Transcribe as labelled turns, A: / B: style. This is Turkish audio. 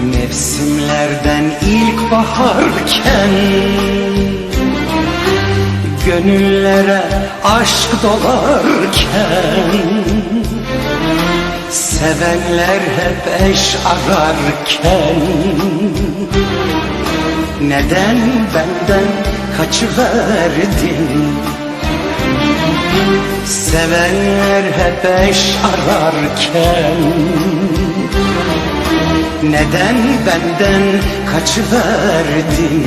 A: Mevsimlerden ilk baharken Gönüllere aşk dolarken Sevenler hep eş ararken Neden benden kaçıverdin Sevenler hep eş ararken Neden benden kaçıverdin